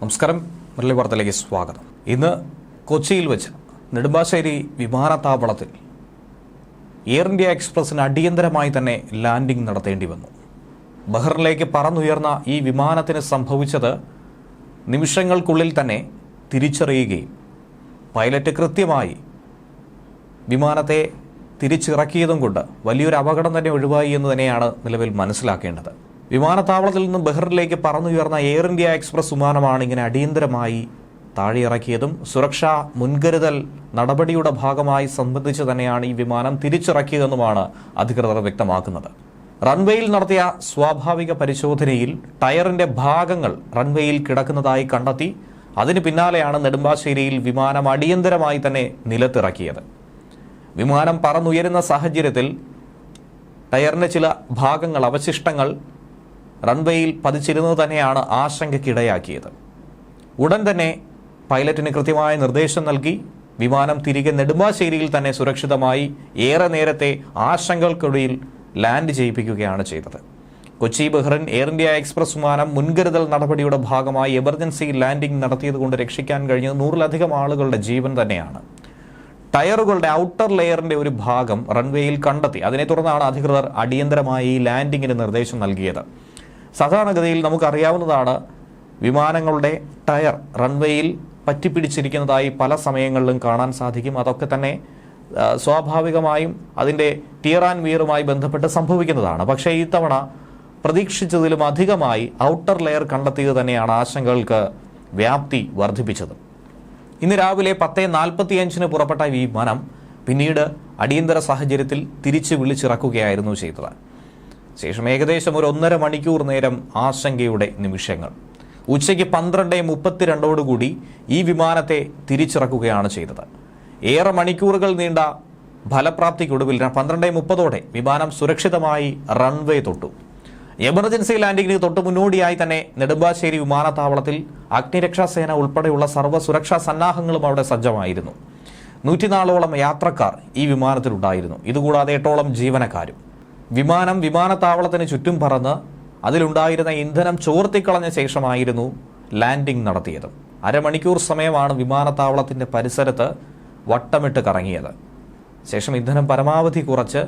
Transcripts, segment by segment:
നമസ്കാരം. മുരളി വാർത്തയിലേക്ക് സ്വാഗതം. ഇന്ന് കൊച്ചിയിൽ വെച്ച് നെടുമ്പാശ്ശേരി വിമാനത്താവളത്തിൽ എയർ ഇന്ത്യ എക്സ്പ്രസിന് അടിയന്തരമായി തന്നെ ലാൻഡിംഗ് നടത്തേണ്ടി വന്നു. ബഹ്റിനിലേക്ക് പറന്നുയർന്ന ഈ വിമാനത്തിന് സംഭവിച്ചത് നിമിഷങ്ങൾക്കുള്ളിൽ തന്നെ തിരിച്ചറിയുകയും പൈലറ്റ് കൃത്യമായി വിമാനത്തെ തിരിച്ചിറക്കിയതും കൊണ്ട് വലിയൊരു അപകടം തന്നെ ഒഴിവായി എന്ന് തന്നെയാണ് നിലവിൽ മനസ്സിലാക്കേണ്ടത്. വിമാനത്താവളത്തിൽ നിന്നും ബഹ്റിനിലേക്ക് പറന്നുയർന്ന എയർ ഇന്ത്യ എക്സ്പ്രസ് വിമാനമാണ് ഇങ്ങനെ അടിയന്തരമായി താഴെയിറക്കിയതും സുരക്ഷാ മുൻകരുതൽ നടപടിയുടെ ഭാഗമായി സംബന്ധിച്ച് തന്നെയാണ് ഈ വിമാനം തിരിച്ചിറക്കിയതെന്നുമാണ് അധികൃതർ വ്യക്തമാക്കുന്നത്. റൺവേയിൽ നടത്തിയ സ്വാഭാവിക പരിശോധനയിൽ ടയറിന്റെ ഭാഗങ്ങൾ റൺവേയിൽ കിടക്കുന്നതായി കണ്ടെത്തി അതിന് പിന്നാലെയാണ് നെടുമ്പാശ്ശേരിയിൽ വിമാനം അടിയന്തരമായി തന്നെ നിലത്തിറക്കിയത്. വിമാനം പറന്നുയരുന്ന സാഹചര്യത്തിൽ ടയറിന്റെ ചില ഭാഗങ്ങൾ അവശിഷ്ടങ്ങൾ റൺവേയിൽ പതിച്ചിരുന്നത് തന്നെയാണ് ആശങ്കയ്ക്കിടയാക്കിയത്. ഉടൻ തന്നെ പൈലറ്റിന് കൃത്യമായ നിർദ്ദേശം നൽകി വിമാനം തിരികെ നെടുമ്പാശ്ശേരിയിൽ തന്നെ സുരക്ഷിതമായി ഏറെ നേരത്തെ ആശങ്കകൾക്കിടയിൽ ലാൻഡ് ചെയ്യിപ്പിക്കുകയാണ് ചെയ്തത്. Kochi Bahrain Air India Express വിമാനം മുൻകരുതൽ നടപടിയുടെ ഭാഗമായി എമർജൻസി ലാൻഡിംഗ് നടത്തിയതുകൊണ്ട് രക്ഷിക്കാൻ കഴിഞ്ഞത് നൂറിലധികം ആളുകളുടെ ജീവൻ തന്നെയാണ്. ടയറുകളുടെ ഔട്ടർ ലെയറിന്റെ ഒരു ഭാഗം റൺവേയിൽ കണ്ടെത്തി. അതിനെ തുടർന്നാണ് അധികൃതർ അടിയന്തരമായി ലാൻഡിങ്ങിന് നിർദ്ദേശം നൽകിയത്. സാധാരണഗതിയിൽ നമുക്കറിയാവുന്നതാണ് വിമാനങ്ങളുടെ ടയർ റൺവേയിൽ പറ്റിപ്പിടിച്ചിരിക്കുന്നതായി പല സമയങ്ങളിലും കാണാൻ സാധിക്കും. അതൊക്കെ തന്നെ സ്വാഭാവികമായും അതിന്റെ ടിയർ ആൻഡ് വിയറുമായി ബന്ധപ്പെട്ട് സംഭവിക്കുന്നതാണ്. പക്ഷേ ഇത്തവണ പ്രതീക്ഷിച്ചതിലും അധികമായി ഔട്ടർ ലെയർ കണ്ടെത്തിയത് തന്നെയാണ് ആശങ്കകൾക്ക് വ്യാപ്തി വർദ്ധിപ്പിച്ചത്. ഇന്ന് രാവിലെ പത്ത് നാൽപ്പത്തിയഞ്ചിന് പുറപ്പെട്ട വിമാനം പിന്നീട് അടിയന്തര സാഹചര്യത്തിൽ തിരിച്ചു വിളിച്ചിറക്കുകയായിരുന്നു ചെയ്തത്. ശേഷം ഏകദേശം ഒരു ഒന്നര മണിക്കൂർ നേരം ആശങ്കയുടെ നിമിഷങ്ങൾ. ഉച്ചയ്ക്ക് പന്ത്രണ്ട് മുപ്പത്തിരണ്ടോടുകൂടി ഈ വിമാനത്തെ തിരിച്ചിറക്കുകയാണ് ചെയ്തത്. ഏറെ മണിക്കൂറുകൾ നീണ്ട ഫലപ്രാപ്തിക്കൊടുവിൽ പന്ത്രണ്ട് മുപ്പതോടെ വിമാനം സുരക്ഷിതമായി റൺവേ തൊട്ടു. എമർജൻസി ലാൻഡിങ്ങിന് തൊട്ട് മുന്നോടിയായി തന്നെ നെടുമ്പാശ്ശേരി വിമാനത്താവളത്തിൽ അഗ്നിരക്ഷാസേന ഉൾപ്പെടെയുള്ള സർവ സുരക്ഷാ സന്നാഹങ്ങളും അവിടെ സജ്ജമായിരുന്നു. നൂറ്റിനാളോളം യാത്രക്കാർ ഈ വിമാനത്തിലുണ്ടായിരുന്നു. ഇതുകൂടാതെ എട്ടോളം ജീവനക്കാരും. വിമാനം വിമാനത്താവളത്തിന് ചുറ്റും പറന്ന് അതിലുണ്ടായിരുന്ന ഇന്ധനം ചോർത്തിക്കളഞ്ഞ ശേഷമായിരുന്നു ലാൻഡിംഗ് നടത്തിയത്. അരമണിക്കൂർ സമയമാണ് വിമാനത്താവളത്തിന്റെ പരിസരത്ത് വട്ടമിട്ട് കറങ്ങിയത്. ശേഷം ഇന്ധനം പരമാവധി കുറച്ച്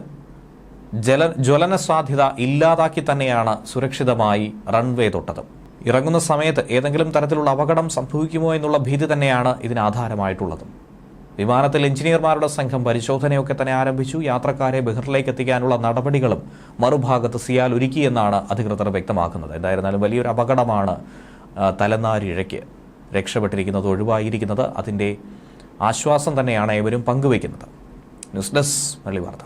ജല ജ്വലന സാധ്യത ഇല്ലാതാക്കി തന്നെയാണ് സുരക്ഷിതമായി റൺവേ തൊട്ടത്. ഇറങ്ങുന്ന സമയത്ത് ഏതെങ്കിലും തരത്തിലുള്ള അപകടം സംഭവിക്കുമോ എന്നുള്ള ഭീതി തന്നെയാണ് ഇതിന് ആധാരമായിട്ടുള്ളത്. വിമാനത്തിൽ എഞ്ചിനീയർമാരുടെ സംഘം പരിശോധനയൊക്കെ തന്നെ ആരംഭിച്ചു. യാത്രക്കാരെ ബഹ്റിലേക്ക് എത്തിക്കാനുള്ള നടപടികളും മറുഭാഗത്ത് സിയാൽ ഒരുക്കിയെന്നാണ് അധികൃതർ വ്യക്തമാക്കുന്നത്. എന്തായിരുന്നാലും വലിയൊരു അപകടമാണ് തലനാരിഴയ്ക്ക് രക്ഷപ്പെട്ടിരിക്കുന്നത് ഒഴിവായിരിക്കുന്നത്. അതിന്റെ ആശ്വാസം തന്നെയാണ് ഏവരും പങ്കുവയ്ക്കുന്നത്. ന്യൂസ് ഡെസ്ക് വാർത്ത.